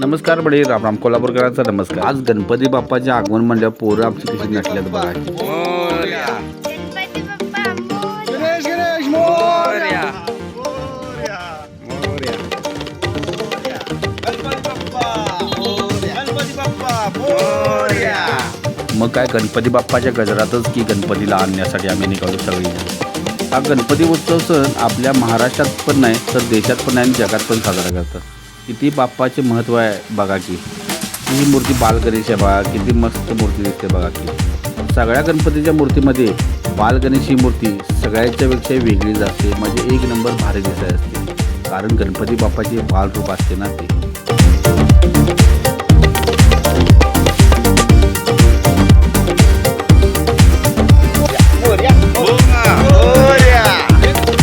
नमस्कार बडे राम राम कोल्हापूरकरांचा नमस्कार. आज गणपती बाप्पाचे आगमन म्हणल्यावर पोरं आमची कशी नटल्यात बघा. मग काय गणपती बाप्पाच्या गजरातच की गणपतीला आणण्यासाठी आम्ही निघालो सगळी. हा गणपती उत्सव सण आपल्या महाराष्ट्रात पण नाही तर देशात पण नाही आणि जगात पण साजरा करतात. किती बाप्पाचे महत्त्व आहे बघा की. ही मूर्ती बालगणेश आहे बघा किती मस्त मूर्ती दिसते बघा की. सगळ्या गणपतीच्या मूर्तीमध्ये बालगणेश ही मूर्ती सगळ्यांच्यापेक्षा वेगळीच असते म्हणजे एक नंबर भारी दिसाय असते. कारण गणपती बाप्पाचे बालरूप असते ना ते.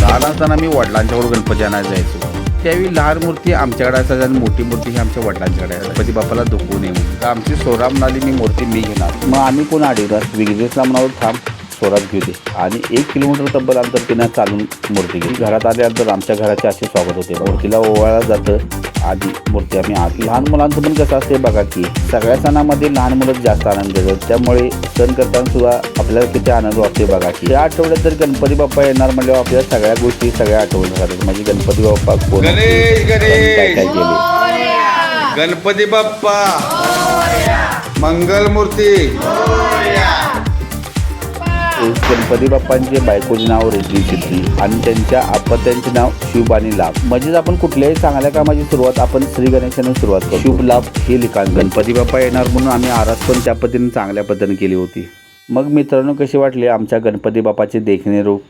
लहान असताना मी वडिलांच्याकडून गणपती आणायला जायचो. त्यावेळी लहान मूर्ती आमच्याकडे असायची आणि मोठी मूर्ती ही आमच्या वडिलांच्याकडे आहे. गणपती बाप्पाला दुखू नये तर आमची सोरा म्हणाली मी मूर्ती मी घेणार. मग आम्ही कोण अडवणार विघ्नेशला म्हणावं थांब. स्वरात घेऊ दे. आणि एक किलोमीटर तब्बल अंतर तिनं चालून मूर्ती घेतली घरात आल्यानंतर आमच्या घराचे असे स्वागत होते. मूर्तीला ओवाळा जातं. आधी. मूर्ती आम्ही आत लहान मुलांचं पण कसं असते बघा की सगळ्या सणामध्ये लहान मुलं जास्त आनंद देतात त्यामुळे सण करताना सुद्धा आपल्याला किती आनंद वाटते बघा की. या आठवड्यात जर गणपती बाप्पा येणार म्हणल्यावर आपल्याला सगळ्या गोष्टी सगळ्या आठवण राहतात. म्हणजे गणपती बाप्पा कोण. काय काय केले गणपती बाप्पा. मंगल तसेच गणपती बाप्पांचे बायकोचे नाव रेड्डी चित्री आणि त्यांच्या आपत्यांचे नाव शुभ आणि लाभ. म्हणजेच आपण कुठल्याही चांगल्या कामाची सुरुवात आपण श्री गणेशाने सुरुवात करू शुभ लाभ हे लिखाण. गणपती बाप्पा येणार म्हणून आम्ही आरास पण त्या पद्धतीने चांगल्या पद्धतीने केली होती. मग मित्रांनो कसे वाटले आमच्या गणपती बाप्पाचे देखणे रूप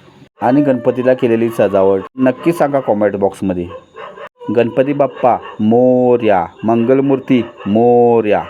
आणि गणपतीला केलेली सजावट? नक्की सांगा कॉमेंट बॉक्समध्ये गणपती बाप्पा मोर्या. मंगलमूर्ती मोर्या.